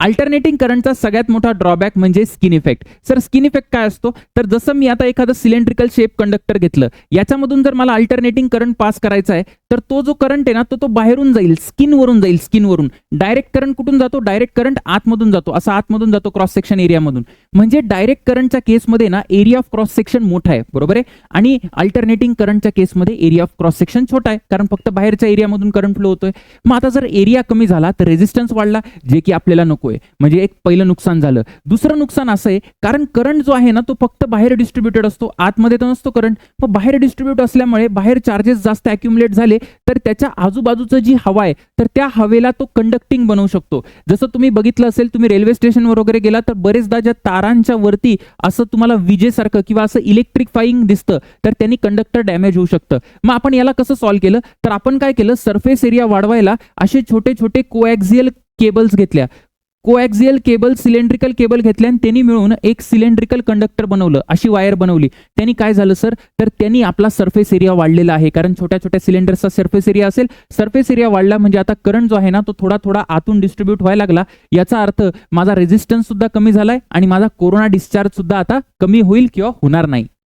Alternating करंटचा सगळ्यात मोठा ड्रॉबॅक म्हणजे skin effect sir skin effect काय असतो? तर जसं मी आता एखादं सिलेंड्रिकल शेप कंडक्टर घेतलं याच्यामधून जर मला अल्टरनेटिंग करंट पास करायचा आहे तर तो जो करंट आहे ना तो तो बाहेरून जाईल स्किनवरून जाईल स्किनवरून डायरेक्ट करंट कुठून जातो? डायरेक्ट करंट आतमधून जातो. असा आतमधून जातो क्रॉस सेक्शन एरियामधून म्हणजे डायरेक्ट करंटच्या केसमध्ये ना एरिया ऑफ क्रॉस सेक्शन मोठा आहे. बरोबर आहे? आणि अल्टरनेटिंग करंटच्या केसमध्ये एरिया ऑफ क्रॉस सेक्शन छोटा आहे. कारण फक्त बाहेरच्या एरियामधून करंट फ्लो होतोय. मग आता जर एरिया कमी झाला तर रेझिस्टन्स वाढला जे की आपल्याला नको नकोय म्हणजे एक पहिलं नुकसान झालं. दुसरं नुकसान असं आहे कारण करंट जो आहे ना तो फक्त बाहेर डिस्ट्रीब्युटेड असतो. आतमध्ये तर नसतो करंट मग बाहेर डिस्ट्रीब्युट असल्यामुळे बाहेर चार्जेस जास्त अक्युमुलेट झाले तर त्याच्या आजूबाजूचं जी हवा आहे तर त्या हवेला तो कंडक्टिंग बनवू शकतो. जसं तुम्ही बघितलं असेल तुम्ही रेल्वे स्टेशनवर वगैरे गेला तर बरेचदा ज्या तारांच्या वरती असं तुम्हाला विजेसारखं किंवा असं इलेक्ट्रिफाईंग दिसतं तर त्यांनी कंडक्टर डॅमेज होऊ शकतं. मग आपण याला कसं सॉल्व्ह केलं? तर आपण काय केलं? सरफेस एरिया वाढवायला असे छोटे छोटे कोॲक्झियल केबल्स घेतल्या. कोएक्झियल केबल सिलेंड्रिकल केबल घेतल्या आणि त्यांनी मिळून एक सिलेंड्रिकल कंडक्टर बनवलं अशी वायर बनवली. त्यांनी काय झालं सर? तर त्यांनी आपला सरफेस एरिया वाढलेला आहे. कारण छोट्या छोट्या सिलेंडरचा सरफेस एरिया असेल सरफेस एरिया वाढला म्हणजे आता करंट जो आहे ना तो थोडा थोडा आतून डिस्ट्रीब्यूट व्हायला लागला. याचा अर्थ माझा रेझिस्टन्स सुद्धा कमी झालाय आणि माझा कोरोना डिस्चार्ज सुद्धा आता कमी होईल किंवा होणार नाही.